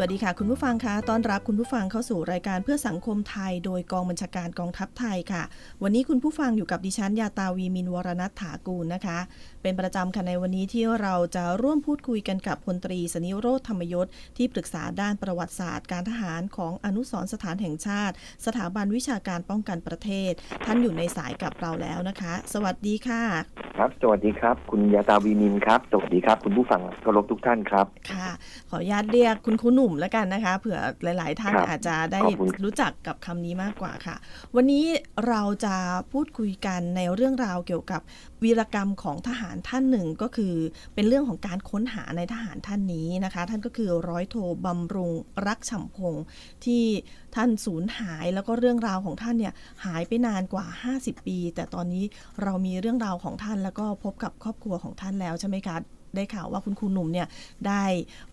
สวัสดีค่ะ คุณผู้ฟังคะต้อนรับคุณผู้ฟังเข้าสู่รายการเพื่อสังคมไทย โดยกองบัญชาการกองทัพไทยค่ะ วันนี้คุณผู้ฟังอยู่กับดิฉันยาตาวีมินวรนัฐถากูลนะคะ เป็นประจำค่ะในวันนี้ที่เราจะร่วมพูดคุยกันกับพลตรีสนิโรธธรรมยศที่ปรึกษาด้านประวัติศาสตร์ การทหารของอนุสรณ์สถานแห่งชาติ สถาบันวิชาการป้องกันประเทศ ท่านอยู่ในสายกับเราแล้วนะคะ สวัสดีค่ะ ครับสวัสดีครับ คุณยาตาวีมินครับสวัสดีครับ คุณผู้ฟังเคารพทุกท่านครับค่ะ ขออนุญาตเรียกคุณครูหนุ่มแล้วกันนะคะ เผื่อหลาย ๆ ท่านครับอาจจะได้ขอบคุณรู้จักกับคำนี้มากกว่าค่ะ วันนี้เราจะพูดคุยกันในเรื่องราวเกี่ยวกับวีรกรรมของทหารท่านหนึ่งก็คือ เป็นเรื่องของการค้นหาในทหารท่านนี้นะคะ ท่านก็คือร้อยโทบำรุงรักฉ่ำพงศ์ที่ท่านสูญหายแล้วก็เรื่องราวของท่านเนี่ยหายไปนานกว่า 50 ปี แต่ตอนนี้เรามีเรื่องราวของท่านแล้วก็พบกับครอบครัวของท่านแล้วใช่ไหมคะ ได้ข่าวว่าคุณครูหนุ่มเนี่ยได้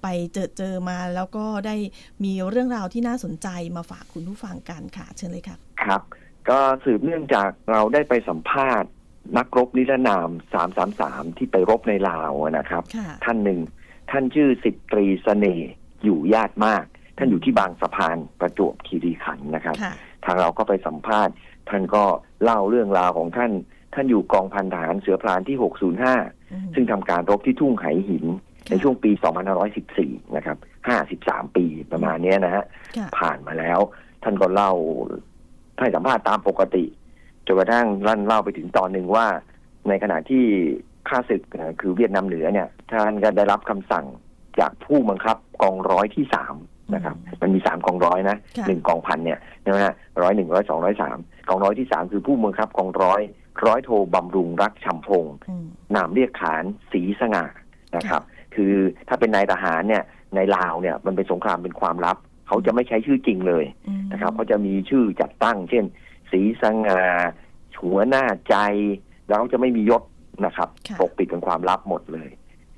ไปเจอเจอมา แล้วก็ได้มีเรื่องราวที่น่าสนใจมาฝากคุณผู้ฟังกันค่ะ เชิญเลยค่ะครับ ก็สืบเนื่องจากเราได้ไปสัมภาษณ์ นักรบนิรนาม333ที่ไปรบในลาวนะครับค่ะท่านหนึ่งท่านชื่อสิบตรีเสน่ห์อยู่ญาติมาก ท่านอยู่ที่บางสะพานประจวบคีรีขันธ์นะครับค่ะทางเราก็ไปสัมภาษณ์ ท่านก็เล่าเรื่องราวของท่าน ท่านอยู่กองพันทหารเสือพรานที่ 605อืม ซึ่งทำการรบที่ทุ่งไหหินค่ะในช่วงปี 2514 นะครับ 53 ปีประมาณเนี้ยนะฮะค่ะผ่านมาแล้ว ท่านก็เล่าให้สัมภาษณ์ตามปกติจนกระทั่งรั่นเล่าไปถึงตอนหนึ่งว่า ในขณะที่ข้าศึกเอ่อคือเวียดนามเหนือเนี่ย ท่านก็ได้รับคำสั่งจากผู้บังคับกองร้อยที่สามนะครับมันมีสามกองร้อยนะค่ะหนึ่งกองพันเนี่ยนะฮะร้อยหนึ่งร้อยสองร้อยสามกองร้อยที่สามคือผู้บังคับกองร้อย ร้อยโทบำรุงรักชำพงศ์อืมนามเรียกขานสีสง่านะครับ คือถ้าเป็นนายทหารเนี่ยในลาวเนี่ยมันเป็นสงครามเป็นความลับ เขาจะไม่ใช้ชื่อจริงเลยอืมนะครับเขาจะมีชื่อจัดตั้ง เช่น สีสง่าหัวหน้าใจ แล้วจะไม่มียศนะครับค่ะปกปิดเป็นความลับหมดเลย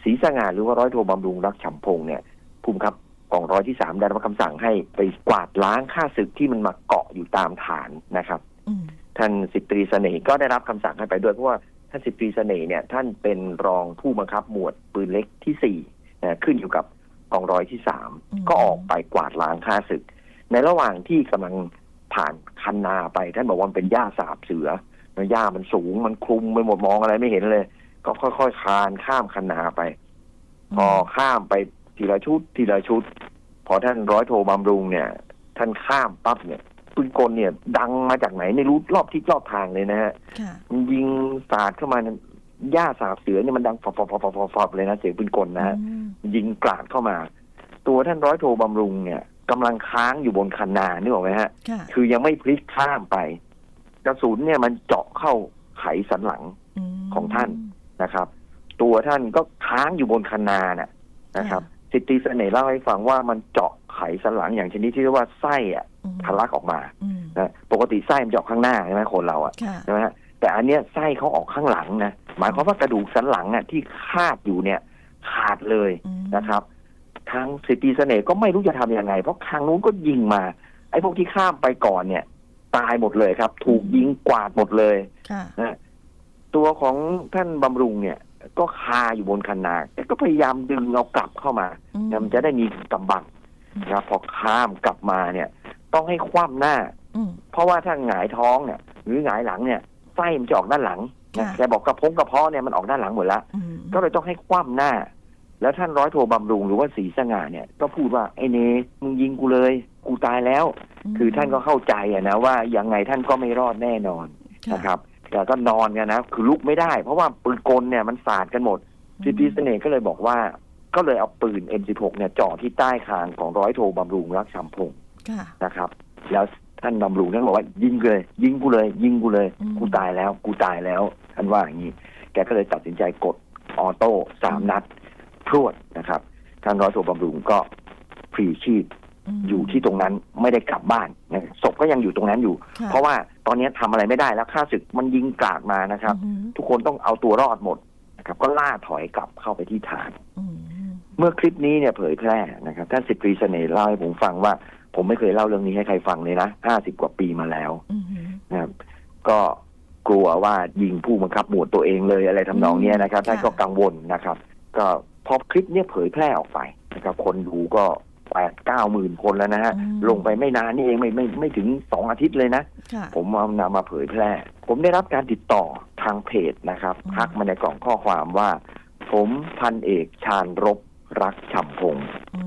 สีสง่าหรือว่าร้อยโทบำรุงรักฉ่ำพงศ์เนี่ยภูมิครับกองร้อยที่สามได้รับคำสั่งให้ไปกวาดล้างข้าศึกที่มันมาเกาะอยู่ตามฐานนะครับอืม ท่านสิบตรีเสน่ห์ก็ได้รับคำสั่งให้ไปด้วยเพราะว่าท่านสิบตรีเสน่ห์เนี่ยท่านเป็นรองผู้บังคับหมวดปืนเล็กที่สี่นะขึ้นอยู่กับกองร้อยที่สามอืมก็ออกไปกวาดล้างข้าศึก ในระหว่างที่กำลังผ่านคันนาไป ท่านบอกว่ามันเป็นหญ้าสาบเสือหญ้ามันสูงมันคลุมไปหมดมองอะไรไม่เห็นเลย ก็ค่อยๆคลานข้ามคันนาไป พอข้ามไปทีละชุดทีละชุด พอท่านร้อยโทบำรุงเนี่ย ท่านข้ามปั๊บเนี่ย ปืนกลเนี่ย ดังมาจากไหนไม่รู้รอบทิศรอบทางเลยนะฮะค่ะมันยิงสาดเข้ามาเนี่ยหญ้าสาบเสือเนี่ยมันดังฟอบฟอบฟอบฟอบฟอบเลยนะเสียงปืนกลนะฮะอืมยิงกราดเข้ามา ตัวท่านร้อยโทบำรุงเนี่ยกำลังค้างอยู่บนคันนานึกออกไหมฮะค่ะคือยังไม่พลิกข้ามไปกระสุนเนี่ยมันเจาะเข้าไขสันหลังมของท่านนะครับ ตัวท่านก็ค้างอยู่บนคันนาน่ะนะครับ สิทธิเสน่ห์เล่าให้ฟังว่ามันเจาะไขสันหลังอย่างชนิดที่เรียกว่าไส้อะอืม ทะลักออกมาอืมนะปกติไส้มันจะออกข้างหน้าใช่ไหมคนเราอะค่ะใช่ไหมฮะแต่อันเนี้ยไส้เขาออกข้างหลังนะหมายความว่ากระดูกสันหลังอะที่คาดอยู่เนี่ยขาดเลยอืมนะครับ ทางสิทธิเสน่ห์ก็ไม่รู้จะทำยังไง เพราะทางนู้นก็ยิงมา ไอ้พวกที่ข้ามไปก่อนเนี่ย ตายหมดเลยครับ ถูกยิงกวาดหมดเลยค่ะนะตัวของท่านบำรุงเนี่ย ก็คาอยู่บนคันนาแต่ก็พยายามดึงเอากลับเข้ามาอืมนะมันจะได้มีกำบังนะครับพอข้ามกลับมาเนี่ย ต้องให้คว่ำหน้าอืมเพราะว่าถ้าหงายท้องเนี่ย หรือหงายหลังเนี่ยไส้มันจะออกด้านหลังนะค่ะแกบอกกระพงกระเพาะเนี่ยมันออกด้านหลังหมดแล้วอืมก็เลยต้องให้คว่ำหน้า แล้วท่านร้อยโทบำรุงหรือว่าสีสง่าเนี่ย ก็พูดว่าไอ้เนมึงยิงกูเลย กูตายแล้ว คือท่านก็เข้าใจอะนะว่ายังไงท่านก็ไม่รอดแน่นอนค่ะนะครับแต่ก็นอนกันนะ คือลุกไม่ได้ เพราะว่าปืนกลเนี่ยมันสาดกันหมดสิทธิเสน่ห์ก็เลยบอกว่า ก็เลยเอาปืน M16 เนี่ยจ่อที่ใต้คางของร้อยโทบำรุงรักชำพงศ์ค่ะ นะครับ แล้วท่านบำรุงท่านบอกว่ายิงเลย ยิงกูเลย ยิงกูเลยอืมกูตายแล้วกูตายแล้วท่านว่าอย่างนี้แกก็เลยตัดสินใจกดออโต้สามนัดพรวดนะครับท่านร้อยโทบำรุงก็พลีชีพมอยู่ที่ตรงนั้นไม่ได้กลับบ้านนะศพก็ยังอยู่ตรงนั้นอยู่ค่เพราะว่าตอนนี้ทำอะไรไม่ได้แล้วข้าศึกมันยิงกราดมานะครับอืมทุกคนต้องเอาตัวรอดหมดนะครับก็ล่าถอยกลับเข้าไปที่ฐานอืมเมื่อคลิปนี้เนี่ยเผยแพร่นะครับท่านสิบตรีเสน่ห์เล่าให้ผมฟังว่าพ ผมไม่เคยเล่าเรื่องนี้ให้ใครฟังเลยนะห้าสิบกว่าปีมาแล้วอือหือนะครับ ก็กลัวว่ายิงผู้บังคับหมวดตัวเองเลยอะไรทำนองเนี้ยนะครับค่ะท่านก็กังวลนะครับ ก็พอคลิปเนี้ยเผยแพร่ออกไปนะครับ คนดูก็แปดเก้าหมื่นคนแล้วนะฮะอืมลงไปไม่นานนี่เองไม่ไม่ไม่ถึงสองอาทิตย์เลยนะค่ะผมเอานำมาเผยแพร่ ผมได้รับการติดต่อทางเพจนะครับอืมทักมาในกล่องข้อความว่า ผมพันเอกชาญรบรักฉ่ำพงศ์อืม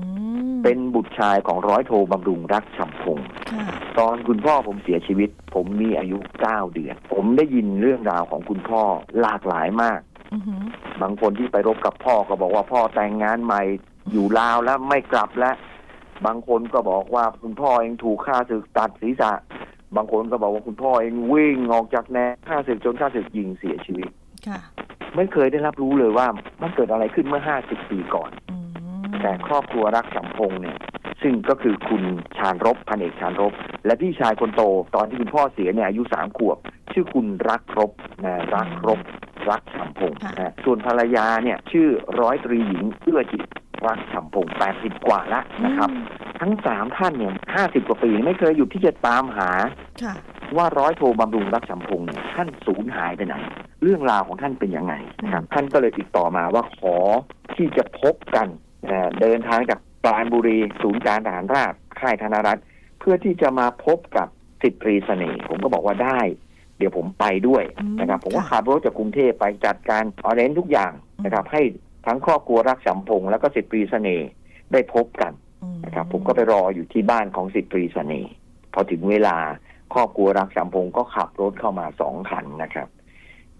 เป็นบุตรชายของร้อยโทบำรุงรักฉ่ำพงศ์ค่ะตอนคุณพ่อผมเสียชีวิต ผมมีอายุเก้าเดือน ผมได้ยินเรื่องราวของคุณพ่อหลากหลายมากอือหือบางคนที่ไปรบกับพ่อก็บอกว่าพ่อแต่งงานใหม่อยู่ลาวแล้วไม่กลับแล้ว บางคนก็บอกว่าคุณพ่อเองถูกฆ่าศึกตัดศีรษะ บางคนก็บอกว่าคุณพ่อเองวิ่งออกจากแนวฆ่าศึกจนฆ่าศึกยิงเสียชีวิตค่ะไม่เคยได้รับรู้เลยว่ามันเกิดอะไรขึ้นเมื่อห้าสิบปีก่อนอืม แต่ครอบครัวรักสัมพงษ์เนี่ยซึ่งก็คือคุณชาญรบพันเอกชาญรบ และพี่ชายคนโตตอนที่คุณพ่อเสียเนี่ยอายุสามขวบ ชื่อคุณรักรบนะรักรบ รักสัมพงษ์นะส่วนภรรยาเนี่ยชื่อร้อยตรีหญิงเอื้อจิตรักสัมพงษ์แปดสิบกว่าแล้วนะครับอืมทั้งสามท่านเนี่ยห้าสิบกว่าปีไม่เคยหยุดที่จะตามหาค่ะว่าร้อยโทบำรุงรักสัมพงษ์เนี่ยท่านสูญหายไปไหน เรื่องราวของท่านเป็นยังไงนะครับท่านก็เลยติดต่อมาว่าขอที่จะพบกันนะ เดินทางจากปราณบุรีศูนย์การทหารราบค่ายธนรัฐเพื่อที่จะมาพบกับสิทธิตรีเสน่ห์ผมก็บอกว่าได้ เดี๋ยวผมไปด้วยอืมนะครับ ผมก็ค่ะขับรถจากกรุงเทพไปจัดการออเรนทุกอย่างนะครับ ให้ทั้งครอบครัวรักสัมพงษ์แล้วก็สิทธิตรีเสน่ห์ได้พบกันอืมนะครับ ผมก็ไปรออยู่ที่บ้านของสิทธิตรีเสน่ห์พอถึงเวลาครอบครัวรักสัมพงศ์ก็ขับรถเข้ามาสองคันนะครับ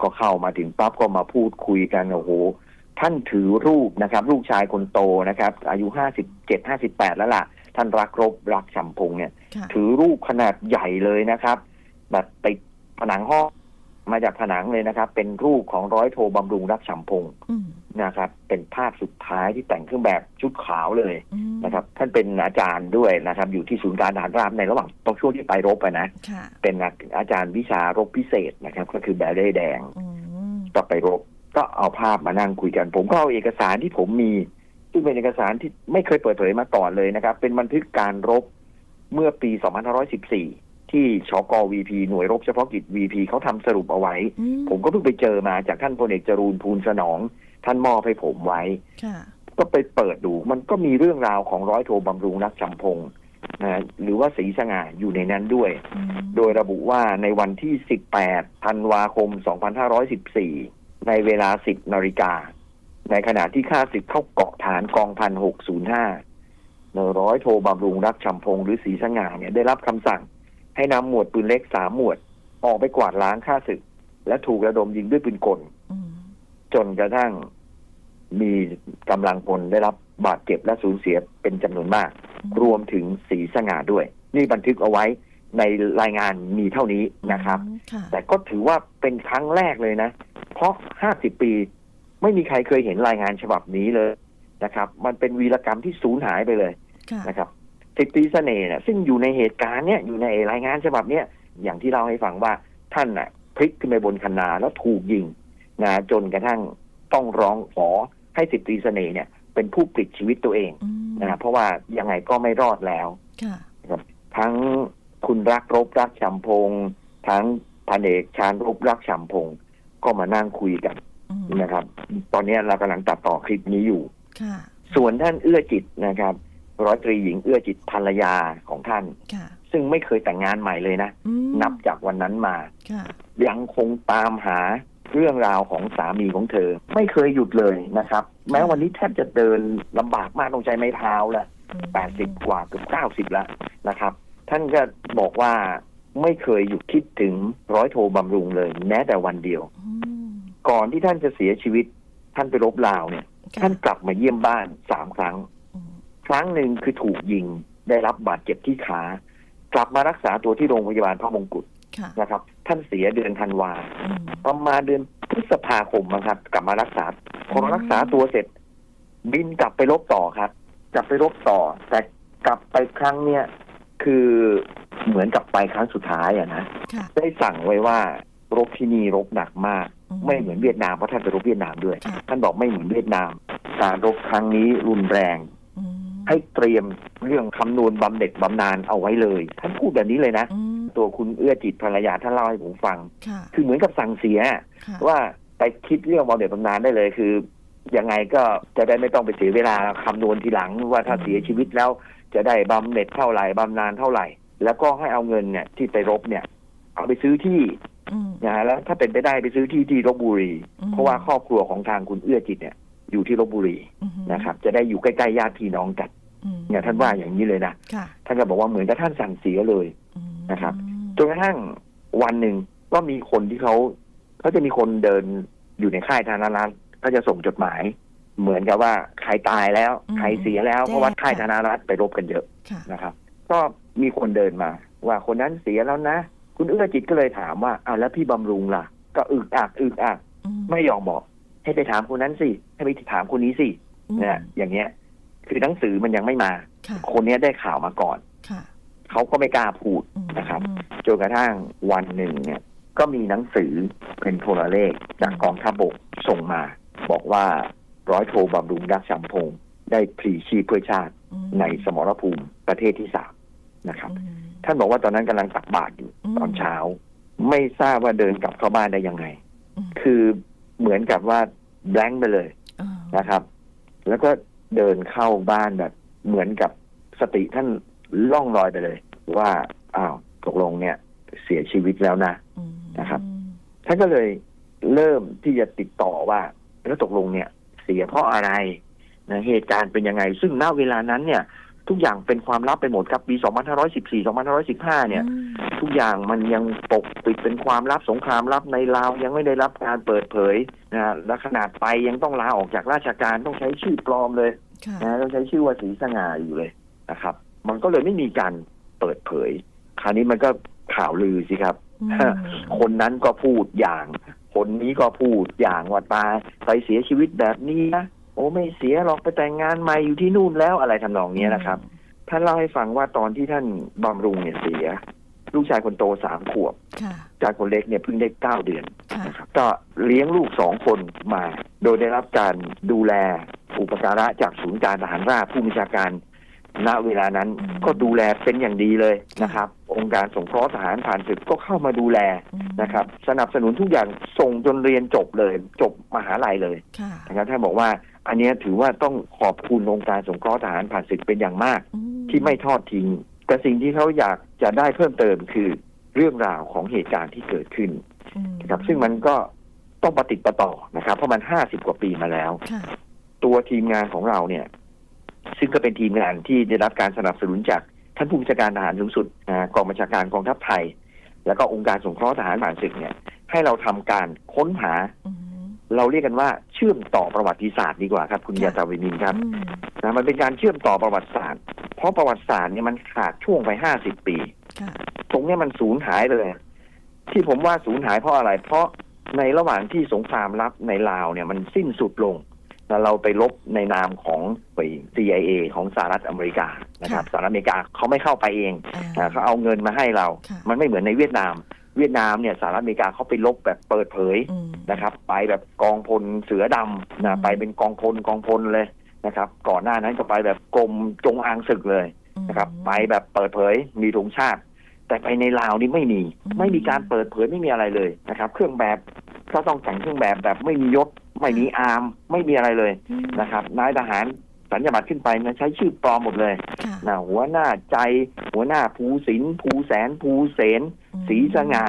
ก็เข้ามาถึงปั๊บก็มาพูดคุยกันโอ้โห ท่านถือรูปนะครับ ลูกชายคนโตนะครับ อายุห้าสิบเจ็ดห้าสิบแปดแล้วล่ะ ท่านรักรบรักสัมพงศ์เนี่ย ค่ะ ถือรูปขนาดใหญ่เลยนะครับ แบบติดผนังห้องมาจากผนังเลยนะครับ เป็นรูปของร้อยโทบำรุงรักสัมพงศ์อืมนะครับ เป็นภาพสุดท้ายที่แต่งเครื่องแบบชุดขาวเลยอืมนะครับ ท่านเป็นอาจารย์ด้วยนะครับ อยู่ที่ศูนย์การทหารราบในระหว่างตอนช่วงที่ไปรบอะนะ ค่ะเป็นอาจารย์วิชารบพิเศษนะครับ ก็คือแบเร่แดงอืม ก็ไปรบ ก็เอาภาพมานั่งคุยกัน ผมก็เอาเอกสารที่ผมมีซึ่งเป็นเอกสารที่ไม่เคยเปิดเผยมาก่อนเลยนะครับ เป็นบันทึกการรบเมื่อปี 2514 ที่ชก VP หน่วยรบเฉพาะกิจ VP เขาทำสรุปเอาไว้อืผมก็เพิ่งไปเจอมาจากท่านพลเอกจรูนพูนสนอง ท่านมอบให้ผมไว้ค่ะก็ไปเปิดดูมันก็มีเรื่องราวของร้อยโทบำรุงรักจำพงศ์นะหรือว่าศรีสง่าอยู่ในนั้นด้วยอืมโดยระบุว่าในวันที่ 18 ธันวาคม 2514 ในเวลา 10นาฬิกา ในขณะที่ข้าศึกเข้าเกาะฐานกองพัน605ในร้อยโทบำรุงรักชำพงหรือศรีสง่าเนี่ยได้รับคำสั่ง ให้นำหมวดปืนเล็กสามหมวด ออกไปกวาดล้างข้าศึก และถูกระดมยิงด้วยปืนกล จนกระทั่งมีกำลังพลได้รับบาดเจ็บและสูญเสียเป็นจำนวนมาก รวมถึงสีสง่าด้วย นี่บันทึกเอาไว้ ในรายงานมีเท่านี้นะครับอืมค่ะแต่ก็ถือว่าเป็นครั้งแรกเลยนะ เพราะ 50 ปีไม่มีใครเคยเห็นรายงานฉบับนี้เลยนะครับ มันเป็นวีรกรรมที่สูญหายไปเลยค่ะนะครับสิบตรีเสน่ห์เนี่ยซึ่งอยู่ในเหตุการณ์เนี่ยอยู่ในรายงานฉบับเนี้ยอย่างที่เราให้ฟังว่าท่านน่ะพลิกขึ้นไปบนคันนาแล้วถูกยิงนะจนกระทั่งต้องร้องขอให้สิบตรีเสน่ห์เนี่ย เป็นผู้ปลิดชีวิตตัวเองอืมนะเพราะว่ายังไงก็ไม่รอดแล้วค่ะทั้ง คุณรักรบรักชำพงษ์ทั้งพันเอกชาญรบรักชำพงษ์ก็มานั่งคุยกันอืมนะครับ ตอนนี้เรากำลังตัดต่อคลิปนี้อยู่ค่ะส่วนท่านเอื้อจิตนะครับร้อยตรีหญิงเอื้อจิตภรรยาของท่านค่ะซึ่งไม่เคยแต่งงานใหม่เลยนะอืมนับจากวันนั้นมาค่ะยังคงตามหาเรื่องราวของสามีของเธอ ไม่เคยหยุดเลยนะครับ แม้วันนี้แทบจะเดินลำบากมากต้องใช้ไม้เท้าแล้วอืมแปดสิบกว่าเกือบเก้าสิบแล้วนะครับ ท่านก็บอกว่าไม่เคยหยุดคิดถึงร้อยโทบำรุงเลย แม้แต่วันเดียวอืมก่อนที่ท่านจะเสียชีวิต ท่านไปรบลาวเนี่ยค่ะท่านกลับมาเยี่ยมบ้านสามครั้งอืมครั้งหนึ่งคือถูกยิงได้รับบาดเจ็บที่ขากลับมารักษาตัวที่โรงพยาบาลพระมงกุฎค่ะนะครับ ท่านเสียเดือนธันวาอืมประมาณเดือนพฤษภาคมนะครับ กลับมารักษาพอรักษาตัวเสร็จ บินกลับไปรบต่อครับ กลับไปรบต่อ แต่กลับไปครั้งเนี้ย คือเหมือนกับไปครั้งสุดท้ายอะนะค่ะ ได้สั่งไว้ว่ารบที่นี่รบหนักมากอืไม่เหมือนเวียดนามเพราะท่านไปรบเวียดนามด้วย ค่ะ ท่านบอกไม่เหมือนเวียดนาม การรบครั้งนี้รุนแรง อืมให้เตรียมเรื่องคำนวณบำเหน็จบำนาญเอาไว้เลย ท่านพูดแบบนี้เลยนะ อืมตัวคุณเอื้อจิตภรรยาท่านเล่าให้ผมฟัง ค่ะ คือเหมือนกับสั่งเสีย ค่ะว่าไปคิดเรื่องบำเหน็จบำนาญได้เลยคือยังไงก็จะได้ไม่ต้องไปเสียเวลาคำนวณทีหลังว่าถ้าเสียชีวิตแล้ว จะได้บำเหน็จเท่าไหร่บำนาญเท่าไหร่ แล้วก็ให้เอาเงินเนี่ยที่ไปรบเนี่ย เอาไปซื้อที่อืมนะฮะแล้วถ้าเป็นไปได้ไปซื้อที่ที่ลบบุรีอืมเพราะว่าครอบครัวของทางคุณเอื้อจิตเนี่ย อยู่ที่ลบบุรีอืมนะครับ จะได้อยู่ใกล้ๆญาติพี่น้องกันอืมเนี่ยท่านว่าอย่างนี้เลยนะค่ะท่านก็บอกว่าเหมือนกับท่านสั่งเสียเลยอืมนะครับจนกระทั่งวันหนึ่งก็มีคนที่เขาเขาจะมีคนเดินอยู่ในค่ายทหารรัฐก็จะส่งจดหมาย เหมือนกับว่าใครตายแล้วใครเสียแล้วเพราะว่าค่ายทหารรัฐไปรบกันเยอะค่ะ นะครับ ก็มีคนเดินมา ว่าคนนั้นเสียแล้วนะ คุณเอื้อจิตก็เลยถามว่าอ้าวแล้วพี่บำรุงล่ะ ก็อึกอักอึกอักอืมไม่ยอมบอก ให้ไปถามคนนั้นสิให้ไปถามคนนี้สิอืมเนี่ยอย่างเงี้ย คือหนังสือมันยังไม่มา ค่ะ คนเนี้ยได้ข่าวมาก่อน ค่ะเขาก็ไม่กล้าพูด อืมนะครับ จนกระทั่งวันหนึ่งเนี่ย ก็มีหนังสือเป็นโทรเลขจากกองทัพบกส่งมา บอกว่า ร้อยโทบำรุงรักจำพงศ์ได้พลีชีพเพื่อชาติอืมในสมรภูมิประเทศที่สามนะครับอืมท่านบอกว่าตอนนั้นกำลังตักบาตรอยู่อืมตอนเช้า ไม่ทราบว่าเดินกลับเข้าบ้านได้ยังไงอืมคือเหมือนกับว่าแบงค์ไปเลยอ่านะครับ แล้วก็เดินเข้าบ้านแบบ เหมือนกับสติท่านล่องลอยไปเลย ว่าอ้าวตกลงเนี่ย เสียชีวิตแล้วนะอืมนะครับท่านก็เลยเริ่มที่จะติดต่อว่า แล้วตกลงเนี่ย เสียเพราะอะไรนะเหตุการณ์เป็นยังไง ซึ่งณเวลานั้นเนี่ย ทุกอย่างเป็นความลับไปหมดครับปี 2514 2515 เนี่ยอืมทุกอย่างมันยังปกปิดเป็นความลับสงครามลับในลาว ยังไม่ได้รับการเปิดเผยนะฮะและขนาดไปยังต้องลาออกจากราชการต้องใช้ชื่อปลอมเลยค่ะนะต้องใช้ชื่อว่าศรีสง่าอยู่เลยนะครับ มันก็เลยไม่มีการเปิดเผย คราวนี้มันก็ข่าวลือสิครับอืมคนนั้นก็พูดอย่าง คนนี้ก็พูดอย่างว่าตายไปเสียชีวิตแบบนี้นะโอ้ไม่เสียหรอกไปแต่งงานใหม่อยู่ที่นู่นแล้วอะไรทำนองเนี้ยนะครับท่านเล่าให้ฟังว่าตอนที่ท่านบำรุงเนี่ยเสีย ลูกชายคนโตสามขวบค่ะชายคนเล็กเนี่ยเพิ่งได้เก้าเดือนค่ะนะครับก็เลี้ยงลูกสองคนมา โดยได้รับการดูแลอุปการะจากศูนย์การทหารราบผู้บัญชาการณเวลานั้นอืมก็ดูแลเป็นอย่างดีเลยค่ะนะครับ องค์การสงเคราะห์ทหารผ่านศึกก็เข้ามาดูแลอืมนะครับ สนับสนุนทุกอย่างส่งจนเรียนจบเลยจบมหาลัยเลยค่ะนะครับท่านบอกว่าอันเนี้ยถือว่าต้องขอบคุณองค์การสงเคราะห์ทหารผ่านศึกเป็นอย่างมากอืที่ไม่ทอดทิ้งแต่สิ่งที่เขาอยากจะได้เพิ่มเติมคือเรื่องราวของเหตุการณ์ที่เกิดขึ้นอืมนะครับซึ่งมันก็ต้องปฏิดประต่อนะครับ เพราะมันห้าสิบกว่าปีมาแล้วค่ะตัวทีมงานของเราเนี่ย ซึ่งก็เป็นทีมงานที่ได้รับการสนับสนุนจาก ท่านผู้บัญชาการทหารสูงสุดอ่ากองบัญชาการกองทัพไทย แล้วก็องค์การสงเคราะห์ทหารผ่านศึกเนี่ย ให้เราทำการค้นหาอืมเราเรียกกันว่าเชื่อมต่อประวัติศาสตร์ดีกว่าครับ คุณค่ะยาตาวินินครับอืมนะมันเป็นการเชื่อมต่อประวัติศาสตร์ เพราะประวัติศาสตร์เนี่ยมันขาดช่วงไปห้าสิบปีค่ะตรงเนี้ยมันสูญหายเลย ที่ผมว่าสูญหายเพราะอะไร เพราะในระหว่างที่สงครามลับในลาวเนี่ยมันสิ้นสุดลงแล้ว เราไปลบในนามของไป CIA ของสหรัฐอเมริกานะครับสหรัฐอเมริกาเขาไม่เข้าไปเองอ่าอ่าเขาเอาเงินมาให้เราค่ะมันไม่เหมือนในเวียดนาม เวียดนามเนี่ยสหรัฐอเมริกาเขาไปลบแบบเปิดเผยอืมนะครับ ไปแบบกองพลเสือดำอืนะมไปเป็นกองพลกองพลเลยนะครับ ก่อนหน้านั้นก็ไปแบบกรมจงอางศึกเลยนะครับ ไปแบบเปิดเผยมีธงชาติ แต่ไปในลาวนี่ไม่มีอืมไม่มีการเปิดเผยไม่มีอะไรเลยนะครับ เครื่องแบบก็ต้องแต่งเครื่องแบบแบบไม่มียศ ไม่มีอาร์มไม่มีอะไรเลยอืมนะครับนายทหารสัญญาบัตรขึ้นไปนะใช้ชื่อปลอมหมดเลยค่ะนะหัวหน้าใจ หัวหน้าภูสินภูแสนภูเสนอืมศรีสง่า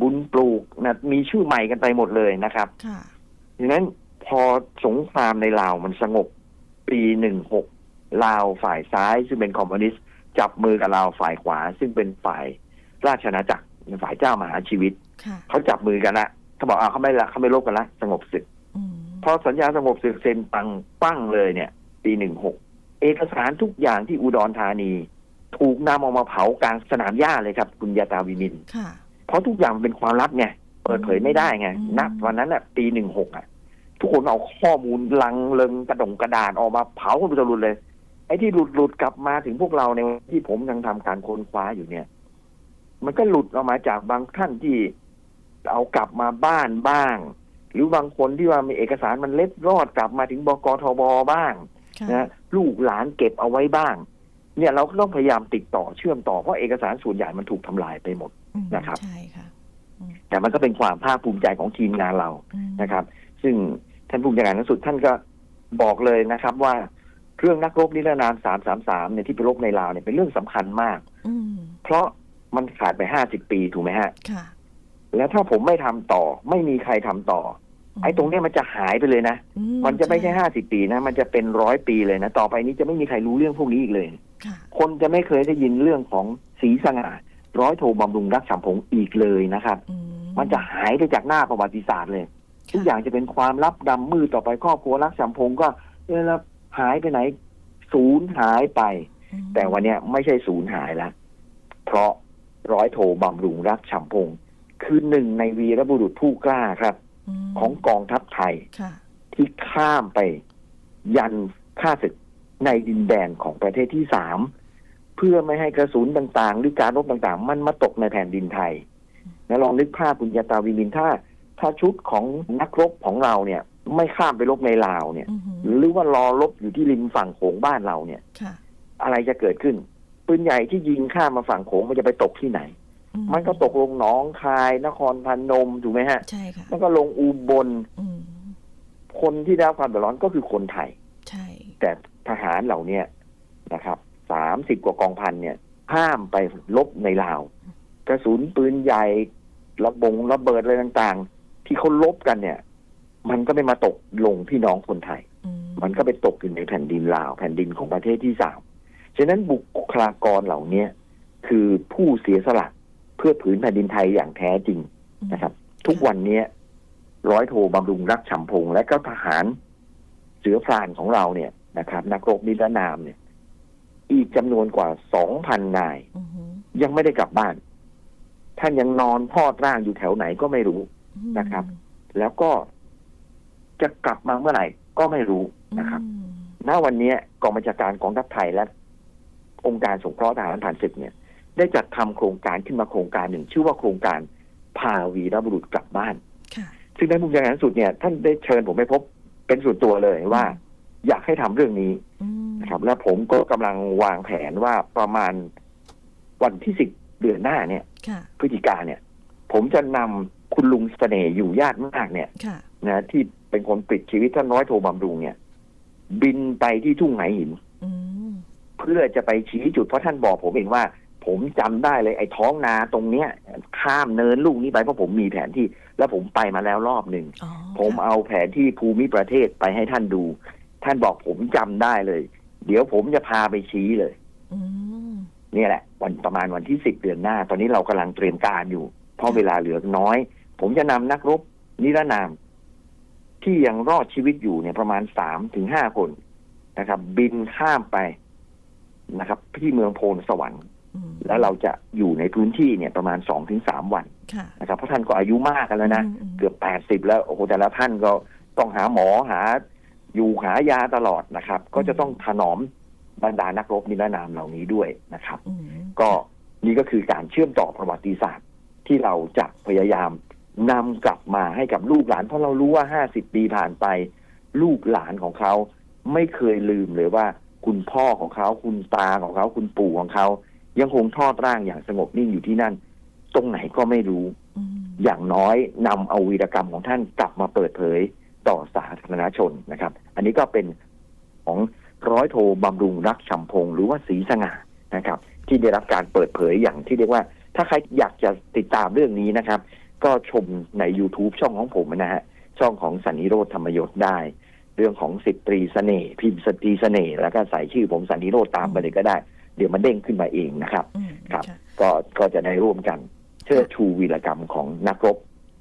บุญปลูกนะมีชื่อใหม่กันไปหมดเลยนะครับค่ะดังนั้นพอสงครามในลาวมันสงบปีหนึ่งหกลาวฝ่ายซ้าย ซึ่งเป็นคอมมิวนิสต์จับมือกับลาวฝ่ายขวา ซึ่งเป็นฝ่ายราชอาณาจักรฝ่ายเจ้ามหาชีวิตค่ะเขาจับมือกันละเขาบอกอ่าเขาไม่ละเขาไม่ลบกันละสงบศึกอืม พอสัญญาสงบศึกเซ็นปังปั้งเลยเนี่ย ปีหนึ่งหกเอกสารทุกอย่างที่อุดรธานี ถูกนำเออกมาเผากลางสนามหญ้าเลยครับ คุณยาตาวินินค่ะเพราะทุกอย่างมันเป็นความลับไงเปิดเผยไม่ได้ไงอืมณวันนั้นน่ะ ปีหนึ่งหกอะ ทุกคนเอาข้อมูลลังเลิงกระดงกระดาษออกมาเผากันไปจนหลุดเลย ไอ้ที่หลุดหลุดกลับมาถึงพวกเราในวันที่ผมยังทำการค้นคว้าอยู่เนี่ย มันก็หลุดออกมาจากบางท่านที่เอากลับมาบ้านบ้าง หรือบางคนที่ว่ามีเอกสารมันเล็ดรอดกลับมาถึงบกทบบ้างค่ะนะลูกหลานเก็บเอาไว้บ้าง เนี่ยเราก็ต้องพยายามติดต่อเชื่อมต่อเพราะเอกสารส่วนใหญ่มันถูกทำลายไปหมดอืมนะครับใช่ค่ะแต่มันก็เป็นความภาคภูมิใจของทีมงานเราอืมนะครับ ซึ่งท่านผู้จัดการสูงสุดท่านก็บอกเลยนะครับว่าเรื่องนักรบนิรนาม333เนี่ยที่ไปรบในลาวเนี่ยเป็นเรื่องสำคัญมากอืมเพราะมันขาดไป50ปีถูกไหมฮะค่ะแล้วถ้าผมไม่ทำต่อ ไม่มีใครทำต่อ ไอ้ตรงเนี้ยมันจะหายไปเลยนะอืมันจะไม่ใช่50ปีนะ มันจะเป็นร้อยปีเลยนะ ต่อไปนี้จะไม่มีใครรู้เรื่องพวกนี้อีกเลยค่ะคนจะไม่เคยได้ยินเรื่องของสีสง่าร้อยโทบำรุงรักฉำพงอีกเลยนะครับอืมันจะหายไปจากหน้าประวัติศาสตร์เลย ทุกอย่างจะเป็นความลับดำมืดต่อไปครอบครัวรักฉำพงก็เออแล้วหายไปไหนศูนย์หายไปอืมแต่วันเนี้ยไม่ใช่ศูนย์หายแล้วเพราะร้อยโทบำรุงรักฉำพง คือหนึ่งในวีรบุรุษผู้กล้าครับม ของกองทัพไทยค่ะที่ข้ามไปยันข้าศึกในดินแดนของประเทศที่สามเพื่อไม่ให้กระสุนต่างๆ หรือการรบต่างๆ มันมาตกในแผ่นดินไทย แล้วลองนึกภาพคุณยาตาวิมินถ้า ถ้าชุดของนักรบของเราเนี่ย ไม่ข้ามไปรบในลาวเนี่ยอืมหรือว่ารอรบอยู่ที่ริมฝั่งโขงบ้านเราเนี่ยค่ะอะไรจะเกิดขึ้นปืนใหญ่ที่ยิงข้ามมาฝั่งโขงมันจะไปตกที่ไหนอื มันก็ตกลงหนองคาย นครพนมถูกไหมฮะใช่ค่ะแล้วก็ลงอุบลอืมคนที่ได้รับความเดือดร้อนก็คือคนไทย ใช่ แต่ทหารเหล่าเนี้ยนะครับสามสิบกว่ากองพันเนี่ยห้ามไปลบในลาว กระสุนปืนใหญ่ระบงระเบิดอะไรต่างๆ ที่เขาลบกันเนี่ย มันก็ไม่มาตกลงพี่น้องคนไทยอืมมันก็ไปตกอยู่ในแผ่นดินลาว แผ่นดินของประเทศที่สามฉะนั้นบุคลากรเหล่าเนี้ยคือผู้เสียสละเพื่อผืนแผ่นดินไทยอย่างแท้จริงนะครับ ทุกวันเนี้ยร้อยโทบำรุงรักฉำพงและก็ทหารเสือพรานของเราเนี่ยนะครับ นักรบนิรนามเนี่ย อีกจำนวนกว่าสองพันนายอืมยังไม่ได้กลับบ้าน ท่านยังนอนพอดร่างอยู่แถวไหนก็ไม่รู้นะครับ แล้วก็จะกลับมาเมื่อไหร่ก็ไม่รู้นะครับอืมณวันนี้กองบัญชาการกองทัพไทยและองค์การสงเคราะห์ทหารผ่านศึกเนี่ย ได้จัดทำโครงการขึ้นมาโครงการหนึ่ง ชื่อว่าโครงการพาวีรบุรุษกลับบ้านค่ะซึ่งท่านผู้บัญชาการสูงสุดเนี่ยท่านได้เชิญผมไปพบเป็นส่วนตัวเลยว่า อยากให้ทำเรื่องนี้อืมนะครับ และผมก็กำลังวางแผนว่าประมาณวันที่สิบเดือนหน้าเนี่ยค่ะพฤศจิกาเนี่ย ผมจะนำคุณลุงเสน่ห์อยู่ญาติมากเนี่ยค่ะนะที่เป็นคนปิดชีวิตท่านน้อยโทบำรุงเนี่ย บินไปที่ทุ่งไหหินอืมเพื่อจะไปชี้จุดเพราะท่านบอกผมเองว่า ผมจำได้เลยไอ้ท้องนาตรงเนี้ย ข้ามเนินลูกนี้ไปเพราะผมมีแผนที่ แล้วผมไปมาแล้วรอบหนึ่งอ๋อผมค่ะเอาแผนที่ภูมิประเทศไปให้ท่านดู ท่านบอกผมจำได้เลย เดี๋ยวผมจะพาไปชี้เลยอืมเนี่ยแหละ วันประมาณวันที่สิบเดือนหน้า ตอนนี้เรากำลังเตรียมการอยู่ เพราะเวลาเหลือน้อย ผมจะนำนักรบนิรนาม ที่ยังรอดชีวิตอยู่เนี่ยประมาณสามถึงห้าคนนะครับ บินข้ามไปนะครับ ที่เมืองโพนสวรรค์อืม แล้วเราจะอยู่ในพื้นที่เนี่ยประมาณสองถึงสามวันค่ะนะครับเพราะท่านก็อายุมากกันแล้วนะอืมอืมเกือบแปดสิบแล้วโอ้โหแต่ละท่านก็ต้องหาหมอหา อยู่หายาตลอดนะครับ ก็จะต้องถนอมบรรดานักรบนิรนามเหล่านี้ด้วยนะครับอืมก็นี่ก็คือการเชื่อมต่อประวัติศาสตร์ ที่เราจะพยายามนำกลับมาให้กับลูกหลาน เพราะเรารู้ว่าห้าสิบปีผ่านไป ลูกหลานของเขาไม่เคยลืมเลยว่า คุณพ่อของเขาคุณตาของเขาคุณปู่ของเขา ยังคงทอดร่างอย่างสงบนิ่งอยู่ที่นั่น ตรงไหนก็ไม่รู้อืมอย่างน้อยนำเอาวีรกรรมของท่านกลับมาเปิดเผยต่อสาธารณชนนะครับ อันนี้ก็เป็นของร้อยโทบำรุงรักชัมพงศ์หรือว่าศรีสง่านะครับ ที่ได้รับการเปิดเผยอย่างที่เรียกว่า ถ้าใครอยากจะติดตามเรื่องนี้นะครับ ก็ชมใน YouTube ช่องของผมนะฮะช่องของสันนิโรธธรรมยศได้ เรื่องของสิบตรีเสน่ห์พิมพ์สตรีเสน่ห์แล้วก็ใส่ชื่อผมสันนิโรธตามไปเลยก็ได้ เดี๋ยวมันเด้งขึ้นมาเองนะครับอืมครับค่ะก็ก็จะได้ร่วมกัน เชิดชูวีรกรรมของนักรบ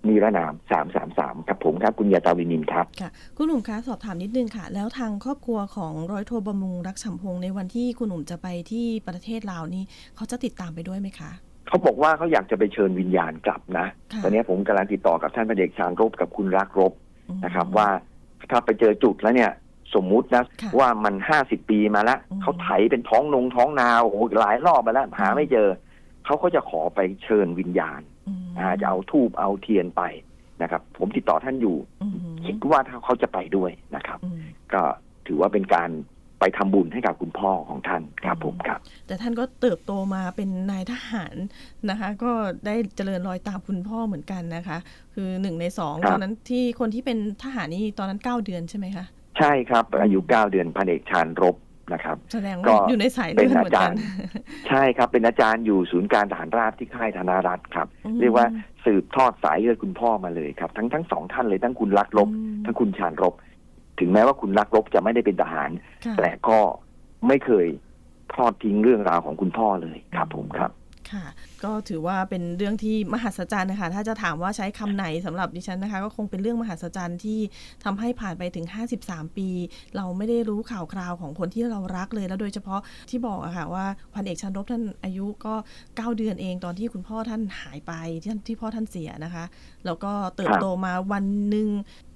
นิรนาม333ครับผมครับ คุณยาตาวินินครับ ค่ะ คุณหนุ่มคะสอบถามนิดนึงค่ะ แล้วทางครอบครัวของร้อยโทบำรุงรักฉ่ำพงในวันที่คุณหนุ่มจะไปที่ประเทศลาวนี่เขาจะติดตามไปด้วยไหมคะเขาบอกว่าเขาอยากจะไปเชิญวิญญาณกลับนะค่ะตอนนี้ผมกำลังติดต่อกับท่านพระเดชชาญรบกับคุณรักรบอืมนะครับ ว่าถ้าไปเจอจุดแล้วเนี่ย สมมุตินะค่ะว่ามันห้าสิบปีมาแล้วอืมเขาไถเป็นท้องนงท้องนาโอ้โหหลายรอบมาแล้วหาไม่เจอเขาก็จะขอไปเชิญวิญญาณอืมอ่าจะเอาทูบเอาเทียนไปนะครับ ผมติดต่อท่านอยู่อืมคิดว่าถ้าเขาจะไปด้วยนะครับอืมก็ถือว่าเป็นการไปทำบุญให้กับคุณพ่อของท่านครับผมครับ แต่ท่านก็เติบโตมาเป็นนายทหารนะคะ ก็ได้เจริญรอยตามคุณพ่อเหมือนกันนะคะ คือหนึ่งในสองครับตอนนั้นที่คนที่เป็นทหารนี่ตอนนั้นเก้าเดือนใช่ไหมคะ ใช่ครับ อายุเก้าเดือนพันเอกชาญรบนะครับแสดงก็ว่าอยู่ในสายเลือดเหมือนกันเป็นอาจารย์ ใช่ครับ เป็นอาจารย์อยู่ศูนย์การทหารราบที่ค่ายธนารัตน์ครับอืมเรียกว่าสืบทอดสายเลือดคุณพ่อมาเลยครับ ทั้งทั้งสองท่านเลยทั้งคุณรักรบอืมทั้งคุณชาญรบ ถึงแม้ว่าคุณรักรบจะไม่ได้เป็นทหารค่ะแต่ก็ไม่เคยทอดทิ้งเรื่องราวของคุณพ่อเลยครับผมครับค่ะ ก็ถือว่าเป็นเรื่องที่มหัศจรรย์นะคะ ถ้าจะถามว่าใช้คำไหนสำหรับดิฉันนะคะ ก็คงเป็นเรื่องมหัศจรรย์ที่ทำให้ผ่านไปถึง 53 ปี เราไม่ได้รู้ข่าวคราวของคนที่เรารักเลย แล้วโดยเฉพาะที่บอกอะค่ะว่าพันเอกชันรบท่านอายุก็ 9 เดือนเองตอนที่คุณพ่อท่านหายไปที่ที่พ่อท่านเสียนะคะ แล้วก็เติบโตมาวันหนึ่ง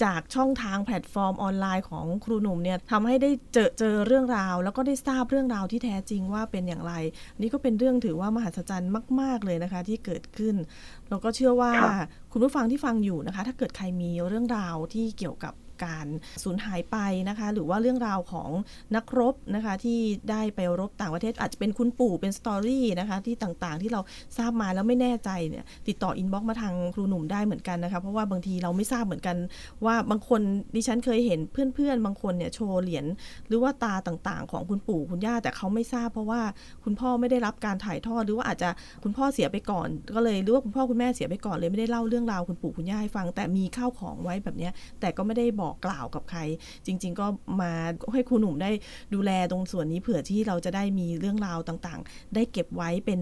จากช่องทางแพลตฟอร์มออนไลน์ของครูหนุ่มเนี่ยทำให้ได้เจอเจอเรื่องราว แล้วก็ได้ทราบเรื่องราวที่แท้จริงว่าเป็นอย่างไร นี่ก็เป็นเรื่องถือว่ามหัศจรรย์มากๆเลยนะคะที่เกิดขึ้นเราก็เชื่อว่าครับคุณผู้ฟังที่ฟังอยู่นะคะ ถ้าเกิดใครมีเรื่องราวที่เกี่ยวกับ การสูญหายไปนะคะ หรือว่าเรื่องราวของนักรบนะคะที่ได้ไปรบต่างประเทศอาจจะเป็นคุณปู่เป็นสตอรี่นะคะที่ต่างๆ ที่เราทราบมาแล้วไม่แน่ใจเนี่ยติดต่ออินบ็อกมาทางครูหนุ่มได้เหมือนกันนะคะ เพราะว่าบางทีเราไม่ทราบเหมือนกัน ว่าบางคนดิฉันเคยเห็นเพื่อนๆ บางคนเนี่ยโชว์เหรียญหรือว่าตาต่างๆ ของคุณปู่คุณย่าแต่เขาไม่ทราบ เพราะว่าคุณพ่อไม่ได้รับการถ่ายทอดหรือว่าอาจจะคุณพ่อเสียไปก่อน ก็เลยหรือว่าคุณพ่อคุณแม่เสียไปก่อนเลยไม่ได้เล่าเรื่องราวคุณปู่คุณย่าให้ฟัง แต่มีข้าวของไว้แบบนี้แต่ก็ไม่ได้บอกอกกล่าวกับใคร จริง ๆ ก็มาให้ครูหนุ่มได้ดูแลตรงส่วนนี้เผื่อที่เราจะได้มีเรื่องราวต่างๆ ได้เก็บไว้เป็น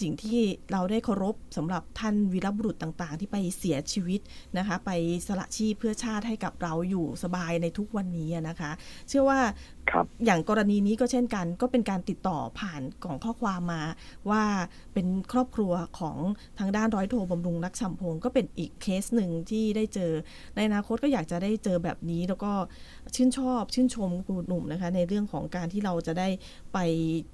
สิ่งที่เราได้เคารพสำหรับท่านวีรบุรุษต่างๆ ที่ไปเสียชีวิตนะคะ ไปสละชีพเพื่อชาติให้กับเราอยู่สบายในทุกวันนี้นะคะ เชื่อว่า ครับอย่างกรณีนี้ก็เช่นกัน ก็เป็นการติดต่อผ่านกล่องข้อความมา ว่าเป็นครอบครัวของทางด้านร้อยโทบำรุงรักชำพงศ์ก็เป็นอีกเคสหนึ่งที่ได้เจอในอนาคตก็อยากจะได้เจอแบบนี้แล้วก็ ชื่นชอบชื่นชมครูหนุ่มนะคะ ในเรื่องของการที่เราจะได้ไป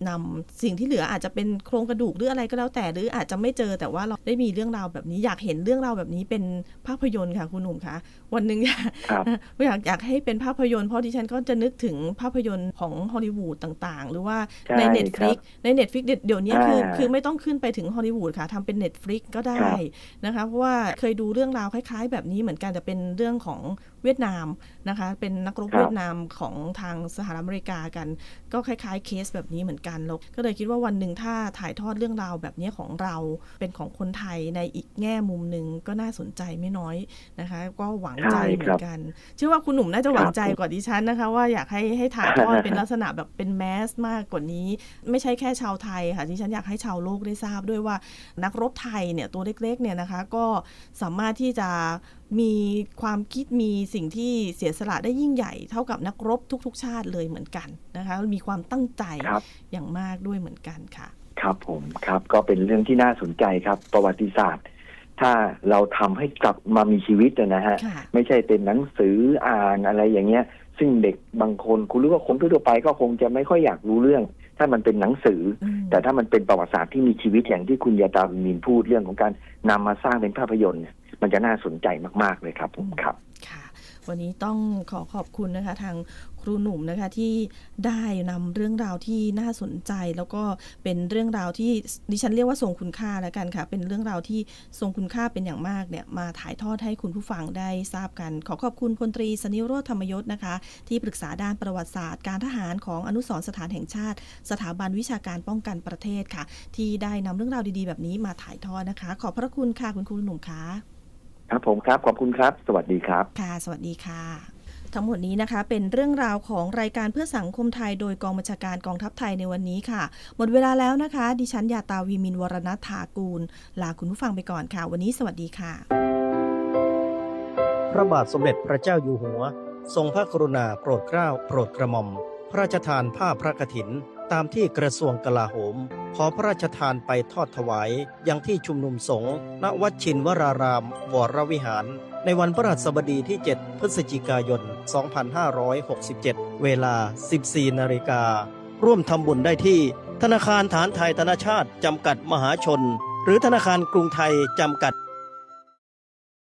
นำสิ่งที่เหลืออาจจะเป็นโครงกระดูกหรืออะไรก็แล้วแต่หรืออาจจะไม่เจอแต่ว่าเราได้มีเรื่องราวแบบนี้อยากเห็นเรื่องราวแบบนี้เป็นภาพยนตร์ค่ะคุณหนุ่มคะวันหนึ่งอยากครับอยากอยากให้เป็นภาพยนตร์เพราะดิฉันก็จะนึกถึงภาพยนตร์ของฮอลลีวูดต่างๆ หรือว่าใช่ในครับ Netflix ใน Netflix เดี๋ยวเดี๋ยวนี้คืออ่าคือไม่ต้องขึ้นไปถึงฮอลลีวูดค่ะทำเป็น Netflix ก็ได้ครับนะคะเพราะว่าเคยดูเรื่องราวคล้าย ๆ แบบนี้เหมือนกันแต่เป็นเรื่องของเวียดนามนะคะ เป็นนักรบครับเวียดนามของทางสหรัฐอเมริกากัน ก็คล้าย ๆ เคสแบบนี้เหมือนกันแล้วก็เลยคิดว่าวันหนึ่งถ้าถ่ายทอดเรื่องราวแบบนี้ของเราเป็นของคนไทยในอีกแง่มุมหนึ่งก็น่าสนใจไม่น้อยนะคะ ก็หวังใจใช่เหมืครัอบนกันเชื่อว่าคุณหนุ่มน่าจะหวังใจครับกว่าดิฉันนะคะ ว่าอยากให้ให้ถ่ายทอดเป็นลักษณะแบบเป็นแมสมากกว่านี้ ไม่ใช่แค่ชาวไทยค่ะดิฉันอยากให้ชาวโลกได้ทราบด้วยว่านักรบไทยเนี่ยตัวเล็กๆเนี่ยนะคะ ก็สามารถที่จะมีความคิดมีสิ่งที่เสียสละได้ยิ่งใหญ่เท่ากับนักรบทุก ๆ ชาติเลยเหมือนกันนะคะ มีความตั้งใจครับอย่างมากด้วยเหมือนกันค่ะ ครับผมครับก็เป็นเรื่องที่น่าสนใจครับประวัติศาสตร์ ถ้าเราทำให้กลับมามีชีวิตนะฮะค่ะไม่ใช่เป็นหนังสืออ่านอะไรอย่างเงี้ย ซึ่งเด็กบางคนคุณรู้ว่าคนทั่วๆไปก็คงจะไม่ค่อยอยากรู้เรื่อง ถ้ามันเป็นหนังสืออืมแต่ถ้ามันเป็นประวัติศาสตร์ที่มีชีวิตอย่างที่คุณยาตามินพูดเรื่องของการนำมาสร้างเป็นภาพยนตร์เนี่ย มันจะน่าสนใจมาก ๆ เลยครับผมครับค่ะ วันนี้ต้องขอขอบคุณนะคะ ทางครูหนุ่มนะคะที่ได้นำเรื่องราวที่น่าสนใจ แล้วก็เป็นเรื่องราวที่ดิฉันเรียกว่าทรงคุณค่าแล้วกันค่ะ เป็นเรื่องราวที่ทรงคุณค่าเป็นอย่างมากเนี่ยมาถ่ายทอดให้คุณผู้ฟังได้ทราบกัน ขอขอบคุณพลตรีสนิโรธธรรมยศนะคะ ที่ปรึกษาด้านประวัติศาสตร์ การทหารของอนุสรณ์สถานแห่งชาติ สถาบันวิชาการป้องกันประเทศค่ะ ที่ได้นำเรื่องราวดีๆ แบบนี้มาถ่ายทอดนะคะ ขอบพระคุณค่ะคุณครูหนุ่มคะ ครับผมครับ ขอบคุณครับ สวัสดีครับ ค่ะ สวัสดีค่ะ ทั้งหมดนี้นะคะ เป็นเรื่องราวของรายการเพื่อสังคมไทย โดยกองบัญชาการกองทัพไทยในวันนี้ค่ะ หมดเวลาแล้วนะคะ ดิฉันยาตาวีมินวรณถากูล ลาคุณผู้ฟังไปก่อนค่ะ วันนี้สวัสดีค่ะ พระบาทสมเด็จพระเจ้าอยู่หัว ทรงพระกรุณาโปรดเกล้าโปรดกระหม่อม พระราชทานผ้าพระกฐิน ตามที่กระทรวงกลาโหม ขอพระราชทานไปทอดถวายยังที่ชุมนุมสงฆ์ณวัดชินวรารามวรวิหาร ในวันพระราชบดีที่ 7 พฤศจิกายน 2567 เวลา 14 นาฬิกา ร่วมทำบุญได้ที่ ธนาคารฐานไทยธนาชาติ จำกัดมหาชน หรือธนาคารกรุงไทย จำกัด